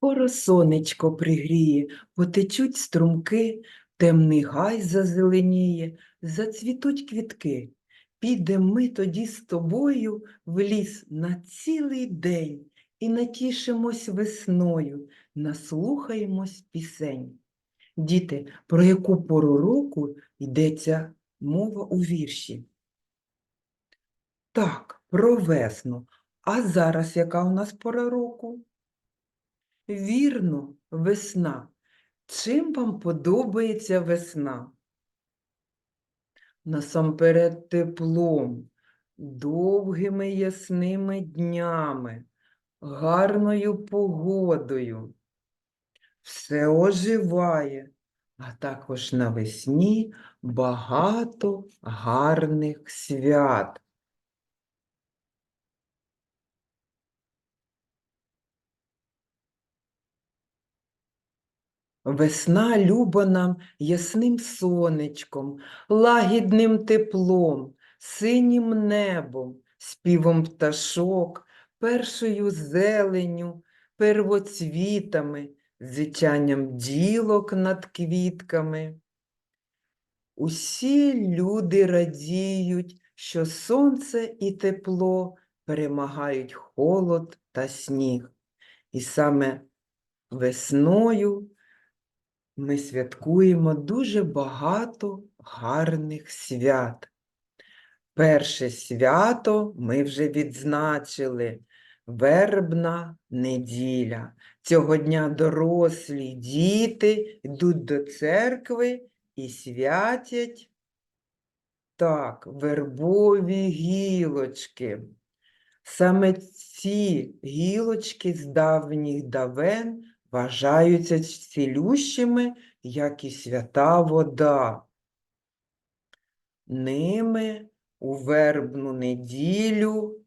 Скоро сонечко пригріє, потечуть струмки, темний гай зазеленіє, зацвітуть квітки. Підем ми тоді з тобою в ліс на цілий день і натішимось весною, наслухаємось пісень. Діти, про яку пору року йдеться мова у вірші? Так, про весну. А зараз яка у нас пора року? Вірно, весна. Чим вам подобається весна? Насамперед теплом, довгими ясними днями, гарною погодою. Все оживає, а також навесні багато гарних свят. Весна люба нам ясним сонечком, лагідним теплом, синім небом, співом пташок, першою зеленю, первоцвітами, зичанням ділок над квітками. Усі люди радіють, що сонце і тепло перемагають холод та сніг. І саме весною ми святкуємо дуже багато гарних свят. Перше свято ми вже відзначили вербна неділя. Цього дня дорослі діти йдуть до церкви і святять так, вербові гілочки. Саме ці гілочки з давніх давен вважаються цілющими, як і свята вода. Ними у вербну неділю,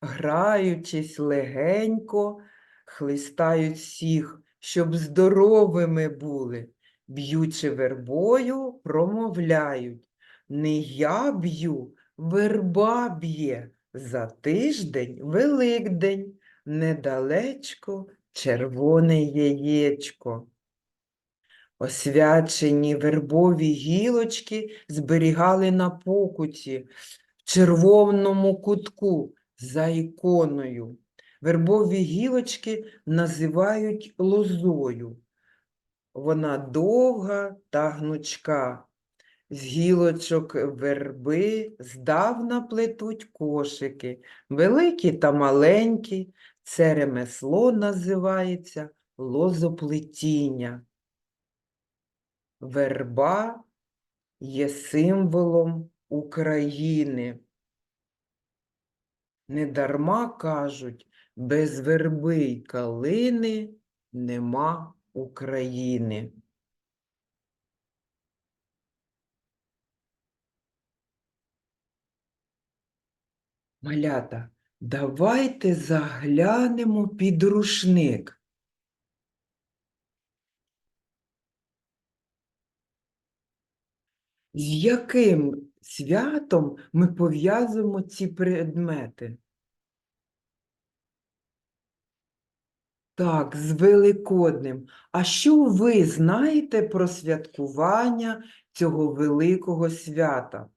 граючись легенько, хлистають всіх, щоб здоровими були, б'ючи вербою, промовляють. Не я б'ю, верба б'є, за тиждень Великдень, недалечко червоне яєчко. Освячені вербові гілочки зберігали на покуті в червоному кутку за іконою. Вербові гілочки називають лозою. Вона довга та гнучка. З гілочок верби здавна плетуть кошики, великі та маленькі, це ремесло називається лозоплетіння. Верба є символом України. Недарма кажуть, без верби й калини нема України. Малята, давайте заглянемо під рушник. З яким святом ми пов'язуємо ці предмети? Так, з Великоднем. А що ви знаєте про святкування цього великого свята?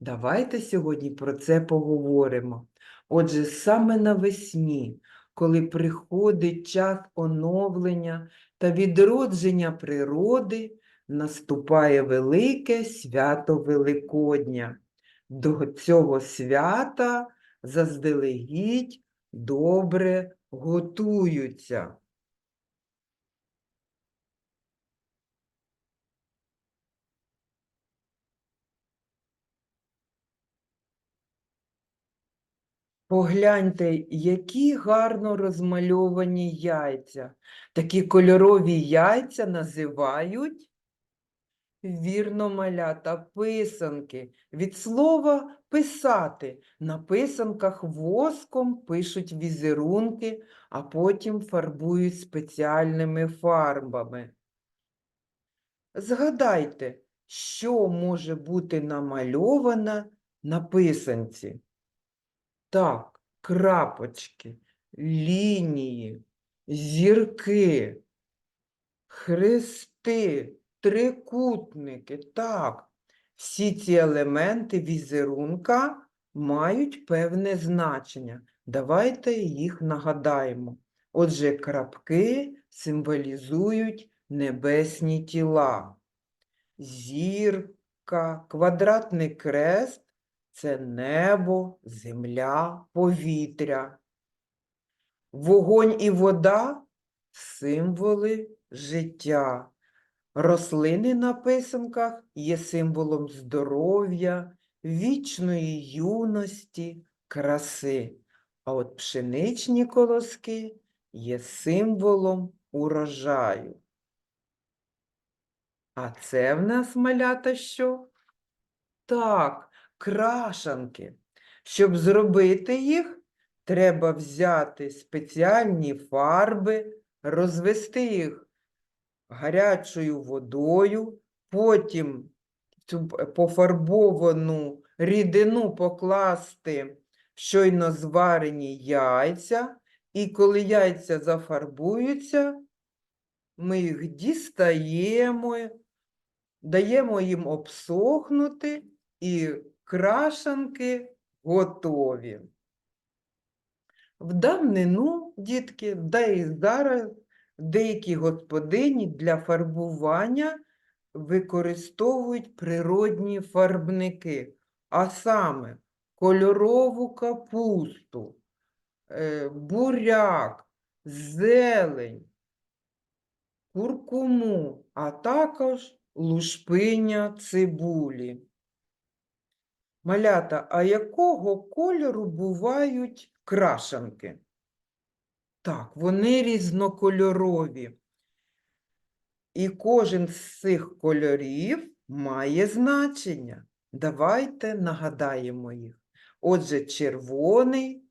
Давайте сьогодні про це поговоримо. Отже, саме навесні, коли приходить час оновлення та відродження природи, наступає велике свято Великодня. До цього свята заздалегідь добре готуються. Погляньте, які гарно розмальовані яйця. Такі кольорові яйця називають вірно малята писанки. Від слова писати. На писанках воском пишуть візерунки, а потім фарбують спеціальними фарбами. Згадайте, що може бути намальовано на писанці? Так, крапочки, лінії, зірки, хрести, трикутники. Так, всі ці елементи візерунка мають певне значення. Давайте їх нагадаємо. Отже, крапки символізують небесні тіла. Зірка, квадратний крест це небо, земля, повітря. Вогонь і вода символи життя. Рослини на писанках є символом здоров'я, вічної юності, краси. А от пшеничні колоски є символом урожаю. А це в нас малята що? Так, крашанки. Щоб зробити їх, треба взяти спеціальні фарби, розвести їх гарячою водою, потім цю пофарбовану рідину покласти в щойно зварені яйця, і коли яйця зафарбуються, ми їх дістаємо, даємо їм обсохнути, і крашанки готові. В давнину, дітки, да і зараз деякі господині для фарбування використовують природні фарбники, а саме кольорову капусту, е, буряк, зелень, куркуму, а також лушпиня цибулі. Малята, а якого кольору бувають крашанки? Так, вони різнокольорові. І кожен з цих кольорів має значення. Давайте нагадаємо їх. Отже, червоний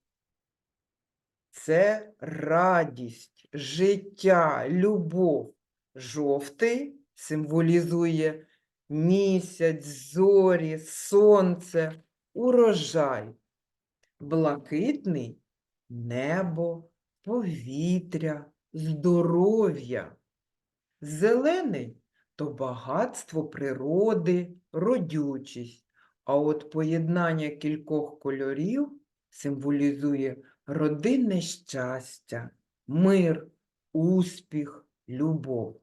це радість, життя, любов. Жовтий символізує місяць, зорі, сонце, урожай. Блакитний небо, повітря, здоров'я. Зелений то багатство природи, родючість. А от поєднання кількох кольорів символізує родинне щастя, мир, успіх, любов.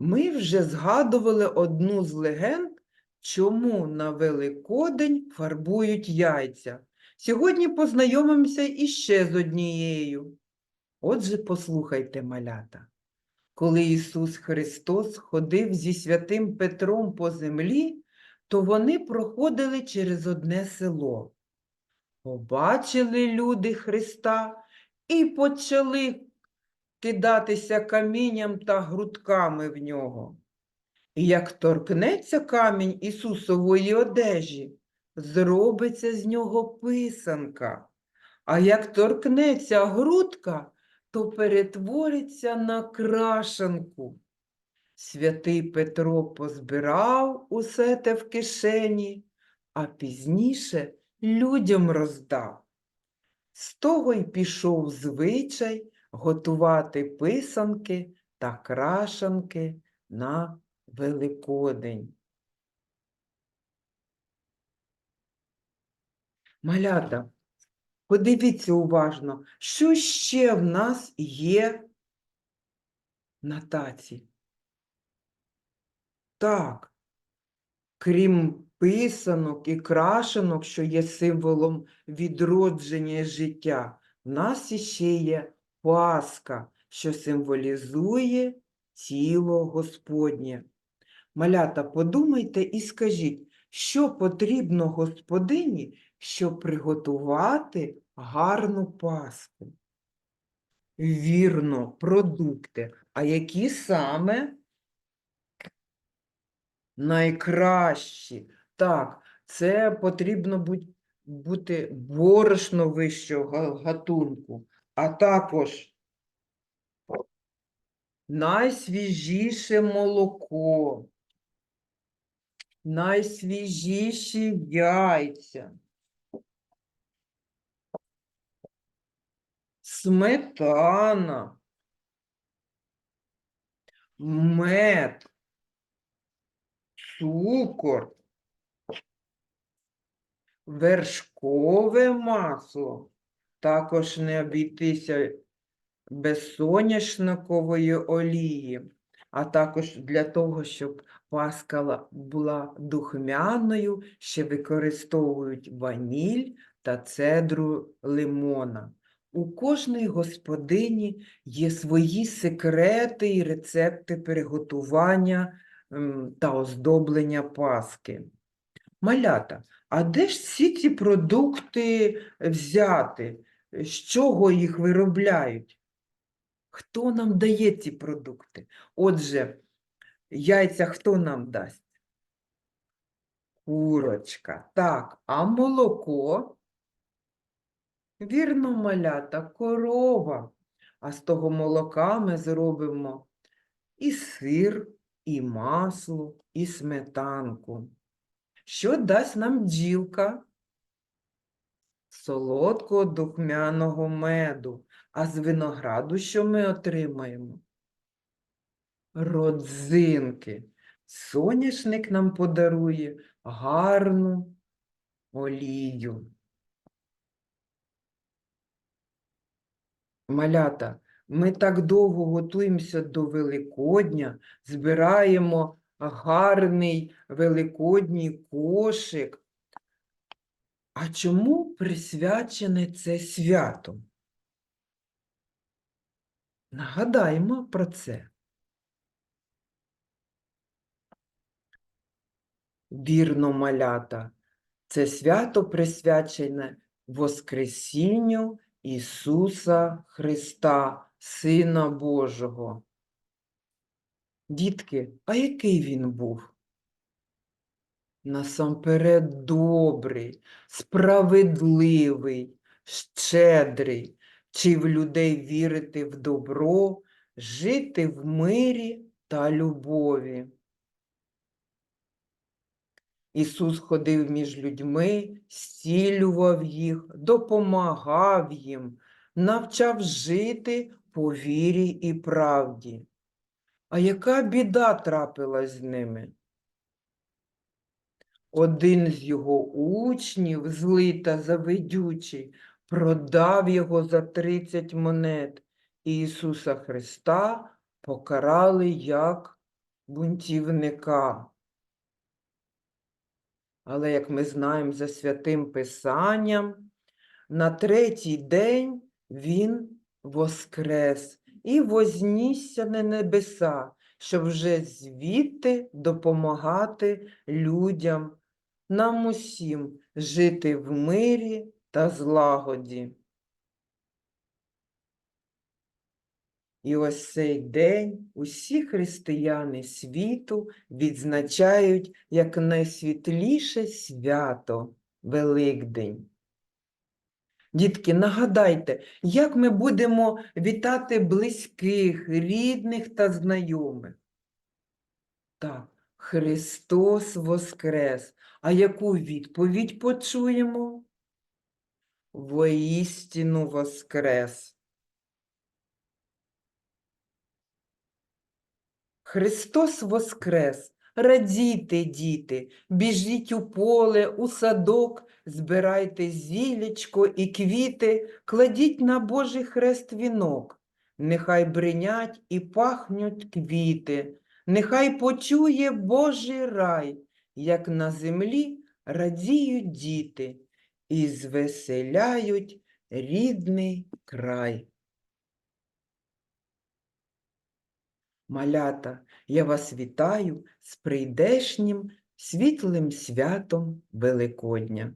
Ми вже згадували одну з легенд, чому на Великодень фарбують яйця. Сьогодні познайомимося іще з однією. Отже, послухайте, малята. Коли Ісус Христос ходив зі святим Петром по землі, то вони проходили через одне село. Побачили люди Христа і почали кидатися камінням та грудками в нього. І як торкнеться камінь Ісусової одежі, зробиться з нього писанка. А як торкнеться грудка, то перетвориться на крашанку. Святий Петро позбирав усе те в кишені, а пізніше людям роздав. З того й пішов звичай готувати писанки та крашанки на Великодень. Малята, подивіться уважно, що ще в нас є на таці. Так, крім писанок і крашенок, що є символом відродження життя, в нас іще є Пасха, що символізує тіло Господнє. Малята, подумайте і скажіть, що потрібно господині, щоб приготувати гарну пасху? Вірно, продукти. А які саме найкращі? Так, це потрібно бути, борошно вищого гатунку, а також найсвіжіше молоко, найсвіжіші яйця, сметана, мед, цукор, вершкове масло. Також не обійтися без соняшникової олії, а також для того, щоб паска була духмяною, ще використовують ваніль та цедру лимона. У кожної господині є свої секрети і рецепти приготування та оздоблення паски. Малята, а де ж всі ці продукти взяти? З чого їх виробляють? Хто нам дає ці продукти? Отже, яйця хто нам дасть? Курочка. Так, а молоко? Вірно, малята, корова. А з того молока ми зробимо і сир, і масло, і сметанку. Що дасть нам бджілка? Солодкого духмяного меду. А з винограду що ми отримаємо? Родзинки. Соняшник нам подарує гарну олію. Малята, ми так довго готуємося до Великодня, збираємо гарний великодній кошик. А чому присвячене це свято? Нагадаємо про це. Вірно, малята, це свято присвячене Воскресінню Ісуса Христа, Сина Божого. Дітки, а який він був? Насамперед добрий, справедливий, щедрий, вчив людей вірити в добро, жити в мирі та любові. Ісус ходив між людьми, зцілював їх, допомагав їм, навчав жити по вірі і правді. А яка біда трапилась з ними? Один з його учнів, злий та завидючий, продав його за 30 монет, і Ісуса Христа покарали як бунтівника. Але, як ми знаємо за святим Писанням, на третій день він воскрес і вознісся на небеса, щоб вже звідти допомагати людям, нам усім жити в мирі та злагоді. І ось цей день усі християни світу відзначають як найсвітліше свято Великдень. Дітки, нагадайте, як ми будемо вітати близьких, рідних та знайомих? Так, Христос Воскрес. А яку відповідь почуємо? Воістину Воскрес. Христос Воскрес! Радійте, діти, біжіть у поле, у садок, збирайте зілечко і квіти, кладіть на Божий хрест вінок. Нехай бринять і пахнуть квіти, нехай почує Божий рай, як на землі радіють діти і звеселяють рідний край. Малята, я вас вітаю з прийдешнім світлим святом Великодня.